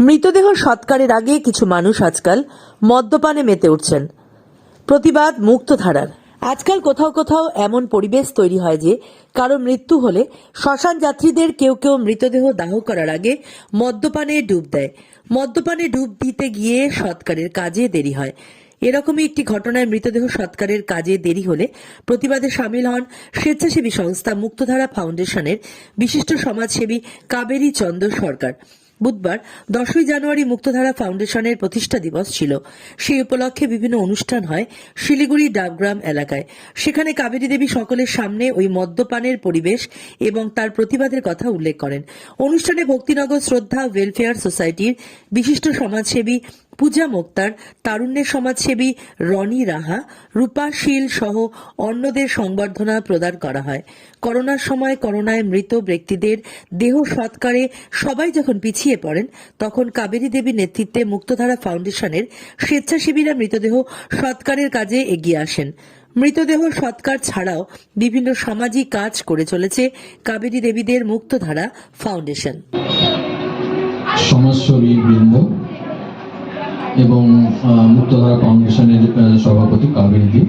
মৃতদেহ সৎকারের আগে কিছু মানুষ আজকাল মদ্যপানে মেতে উঠছেন। প্রতিবাদ মুক্তধারার। আজকাল কোথাও কোথাও এমন পরিবেশ তৈরি হয় যে, কারও মৃত্যু হলে শ্মশান যাত্রীদের কেউ কেউ মৃতদেহ দাহ করার আগে মদ্যপানে ডুব দেয়। মদ্যপানে ডুব দিতে গিয়ে সৎকারের কাজে দেরি হয়। এরকমই একটি ঘটনায় মৃতদেহ সৎকারের কাজে দেরি হলে প্রতিবাদে সামিল হন স্বেচ্ছাসেবী সংস্থা মুক্তধারা ফাউন্ডেশনের বিশিষ্ট সমাজসেবী কাবেরী চন্দ্র সরকার। বুধবার দশই জানুয়ারি মুক্তধারা ফাউন্ডেশনের প্রতিষ্ঠা দিবস ছিল। সেই উপলক্ষে বিভিন্ন অনুষ্ঠান হয় শিলিগুড়ি ডাবগ্রাম এলাকায়। সেখানে কাবেরী দেবী সকলের সামনে ওই মদ্যপানের পরিবেশ এবং তার প্রতিবাদের কথা উল্লেখ করেন। অনুষ্ঠানে ভক্তিনগর শ্রদ্ধা ওয়েলফেয়ার সোসাইটির বিশিষ্ট সমাজসেবী পূজা মোক্তার তারুণ্যের সমাজসেবী রনি রাহা, রূপা শীল সহ অন্যদের সংবর্ধনা প্রদান করা হয়। করোনার সময় করোনায় মৃত ব্যক্তিদের দেহ সৎকারে সবাই যখন পিছিয়ে পড়েন, তখন কাবেরী দেবীর নেতৃত্বে মুক্তধারা ফাউন্ডেশনের স্বেচ্ছাসেবীরা মৃতদেহ সৎকারের কাজে এগিয়ে আসেন। মৃতদেহ সৎকার ছাড়াও বিভিন্ন সামাজিক কাজ করে চলেছে কাবেরী দেবীদের মুক্তধারা ফাউন্ডেশন। সমাজসেবী বৃন্দ এবং মুক্তধারা ফাউন্ডেশনের সভাপতি কাবেরী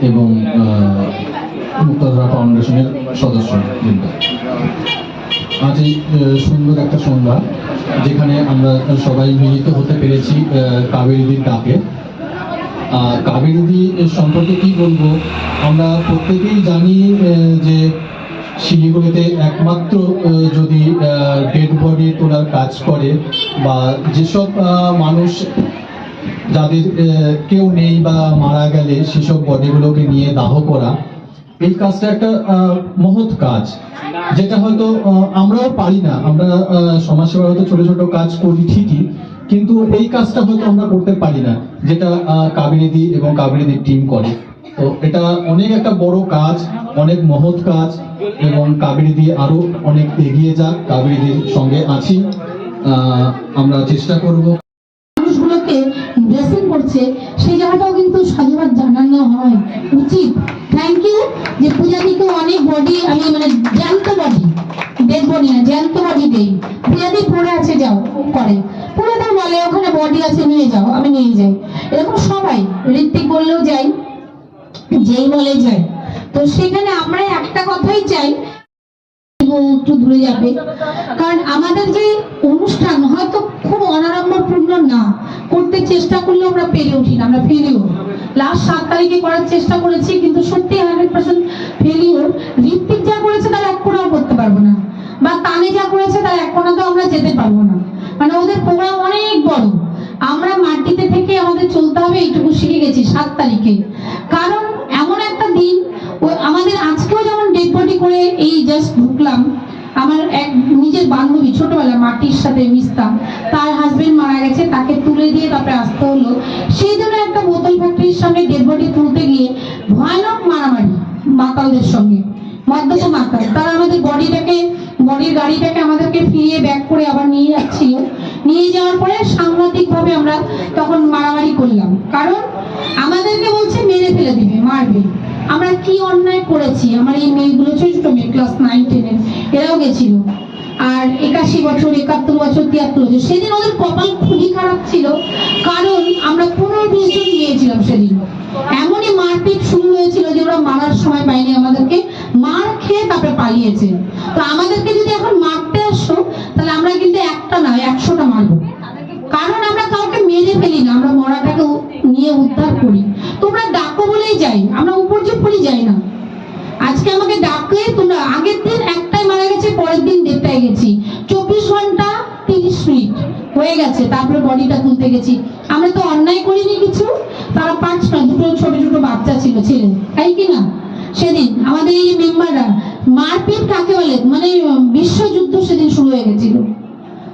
এবং মুক্তধারা ফাউন্ডেশনের সদস্য আজ এই সুন্দর একটা সন্ধ্যা যেখানে আমরা সবাই মিলিত হতে পেরেছি কাবেরীদির ডাকে। কাবেরীদি সম্পর্কে কি বলব? আমরা প্রত্যেকেই জানি যে শিলিগুড়িতে একমাত্র যদি ডেড বডি তোলার কাজ করে বা যেসব মানুষ যাদের কেউ নেই বা মারা গেলে সেসব বডিগুলোকে নিয়ে দাহ করা এই কাজটা একটা মহৎ কাজ। যেটা হয়তো আমরাও পারি না। আমরা আহ, সমাজসেবা হয়তো ছোট ছোট কাজ করি ঠিকই কিন্তু এই কাজটা হয়তো আমরা করতে পারি না যেটা কাবেরীদি এবং কাবেরীদির টিম করে। তো এটা অনেক একটা বড় কাজ অনেক মহৎ কাজ এবং কাবেরীদি আরও অনেক এগিয়ে যাক কাবেরীদির সঙ্গে আছি। আমরা চেষ্টা করব। ড্রেসিং করছে, সেই জায়গাটাও কিন্তু সাধুবাদ জানানো হয়। উচিত। থ্যাংক ইউ যে পূজাদিকে অনেক বডি আমি মানে জ্যান্ত বডি ডেড না, জ্যান্ত বডি দেই। পূজাদি পড়ে আছে, যাও, করে। পূজাদা বলে, ওখানে বডি আছে, নিয়ে যাও, আমি নিয়ে যাই। এরকম সবাই, ঋত্বিক বললেও যাই, যেই বলে যায়। তো সেখানে আমরা একটা কথাই চাই একটু দূরে যাবে। কারণ আমাদের যে অনুষ্ঠান হয়তো খুব অনারম্বরপূর্ণ না করতে চেষ্টা করলে আমরা পেরে উঠি না, আমরা ফেলিও লাস্ট সাত তারিখে করার চেষ্টা করেছি, কিন্তু সত্যি হান্ড্রেড পার্সেন্ট ফেলিওর ঋত্বিক যা করেছে তার এক কোনাও করতে পারব না, বা তানে যা করেছে তার এক কোনাতেও আমরা যেতে পারব না। মানে ওদের প্রোগ্রাম অনেক বড়। আমরা মাটিতে থেকে আমাদের চলতে হবে, এইটুকু শিখে গেছি সাত তারিখে। কারণ এমন একটা দিন আমাদের আজকেও যেমন ডেড বডি করে এই জাস্ট ঢুকলাম আমার এক নিজের বান্ধবী ছোটবেলা মাটির সাথে মিশতাম। তার হাজবেন্ড মারা গেছে, তাকে তুলে দিয়ে তারপরে আসতে হলো। সেই জন্য একটা বোতল ফ্যাক্টরির সামনে ডেড তুলতে গিয়ে ভয়ানক মারামারি মাতালদের সঙ্গে। মদ্যপ মাতাল তারা আমাদের বডিটাকে, বডির গাড়িটাকে আমাদেরকে ফিরিয়ে ব্যাক করে আবার নিয়ে যাচ্ছিল। নিয়ে যাওয়ার পরে সাংঘাতিক ভাবে আমরা তখন মারামারি করলাম। কারণ ফেলে দিবে, মারবে। আমরা কি অন্যায় করেছি? আমার এই মেয়েগুলো ছোট মেয়ে ক্লাস নাইন টেনের এরাও গেছিল। আর একাশি বছর, একাত্তর বছর, তিয়াত্তর বছর, সেদিন ওদের কপাল খুবই খারাপ ছিল। কারণ আমরা পনেরো বিশ জন গিয়েছিলাম সেদিন। এমনই মারপিট শুরু হয়েছিল যে ওরা মারার সময় পায়নি আমাদেরকে। মার খেয়ে তারপরে পালিয়েছে। তো আমাদেরকে যদি এখন মারতে আসো, তাহলে আমরা কিন্তু একটা নয় একশোটা মারবো। কারণ আমরা যাই আমরা উপর্যুপ করি যাই না। আজকে আমাকে ডাকে তোমরা আগের দিন একটাই মারা গেছে, পরের দিন দেড়টায় গেছি। চব্বিশ ঘণ্টা তিরিশ মিনিট হয়ে গেছে, তারপরে বডিটা তুলতে গেছি। আমরা তো অন্যায় করিনি কিছু, তারা দুটো ছোট ছোট বাচ্চা ছিল, ছেলে। তাই কি না? সেদিন আমাদের এই মেম্বাররা মারপিট কাকে বলে? মানে বিশ্বযুদ্ধ সেদিন শুরু হয়ে গেছিল।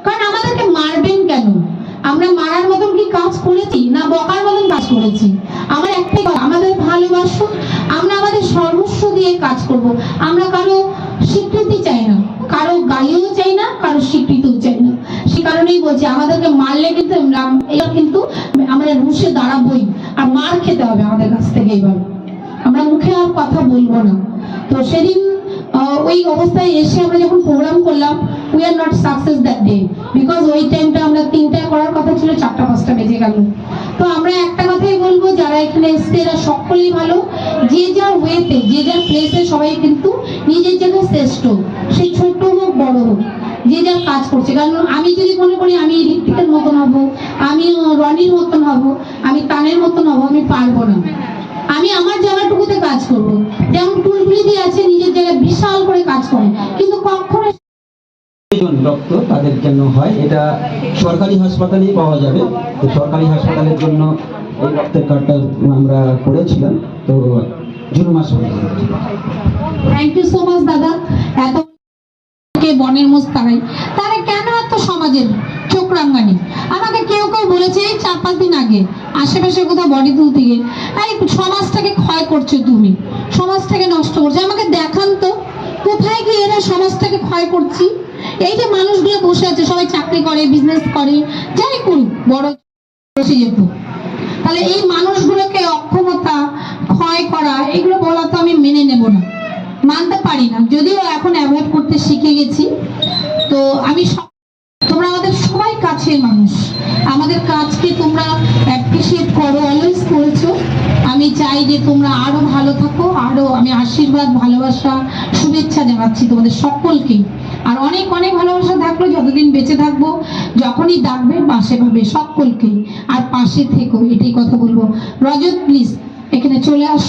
কারণ আমাদেরকে মারবেন কেন? আমরা মারার মতন কি কাজ করেছি? না বকার মতন কাজ করেছি? আমার সর্বস্ব দিয়ে কাজ করব। আমরা কারও স্বীকৃতি চাই না। কারও গালিও চাই না, কারও স্বীকৃতিও চাই না। সে কারণেই বলছি, আমাদেরকে মারলে কিন্তু এবার কিন্তু আমরা রুশে দাঁড়াবই, আর মার খেতে হবে আমাদের কাছ থেকে এবার। আমরা মুখে আর কথা বলব না। তো সেদিন ওই অবস্থায় এসে আমরা যখন প্রোগ্রাম করলাম we are not success that day because ওই টাইমটা আমরা তিনটায় করার কথা ছিল, চারটা, পাঁচটা বেজে গেল। তো আমরা একটা যারা এখানে এসছে, এরা সকলেই ভালো। যে যার ওয়েতে, যে যার প্লেসে সবাই কিন্তু নিজের জায়গায় শ্রেষ্ঠ। সে ছোট হোক, বড় হোক, যে যার কাজ করছে। কারণ আমি যদি মনে করি, আমি ঋত্বিকের মতন হব, আমি রনির মতন হব, আমি তানের মতন হব, আমি পারব না। আমি আমার জায়গাটুকুতে কাজ করব। যেমন টুলটুলি আছে, নিজের জায়গায় বিশাল করে কাজ করে। কিন্তু কখনো রক্ত তাদের জন্য হয়, এটা সরকারি হাসপাতালেই পাওয়া যাবে। সরকারি হাসপাতালের জন্য এই রক্তের কার্ডটা আমরা করেছিলাম, তো জুন মাস দাদা। এত বনের কেন এত সমাজের আমাকে কেউ কেউ বলেছে এই চার পাঁচ দিন আগে আশেপাশে কোথাও বডি তুলতে গিয়ে, এই সমাজটাকে ক্ষয় করছ তুমি। সমাজটাকে নষ্ট করছ। আমাকে দেখান তো, কোথায় গিয়ে এরা সমাজটাকে ক্ষয় করছি? এই যে মানুষগুলো বসে আছে, সবাই চাকরি করে বিজনেস করে, যাই করুক, বড় বসে যেত। তাহলে এই মানুষগুলোকে অক্ষমতা, ক্ষয় করা, এগুলো বলা তো আমি মেনে নেব না। মানতে পারি না। যদিও এখন অ্যাভয়েড করতে শিখে গেছি। তো আমি তোমরা আমাদের সবাই কাছের মানুষ। আমাদের কাজকে তোমরা অ্যাপ্রিসিয়েট করো অলওয়েজ করেছ। আমি চাই যে তোমরা আরও ভালো থাকো, আরও আমি আশীর্বাদ, ভালোবাসা, শুভেচ্ছা জানাচ্ছি তোমাদের সকলকেই আর অনেক অনেক ভালোবাসা থাকল, যতদিন বেঁচে থাকব, যখনই ডাকবে, পাশে পাবে সকলকে। আর পাশে থেকো, এটাই কথা বলব। রজত প্লিজ এখানে চলে আস।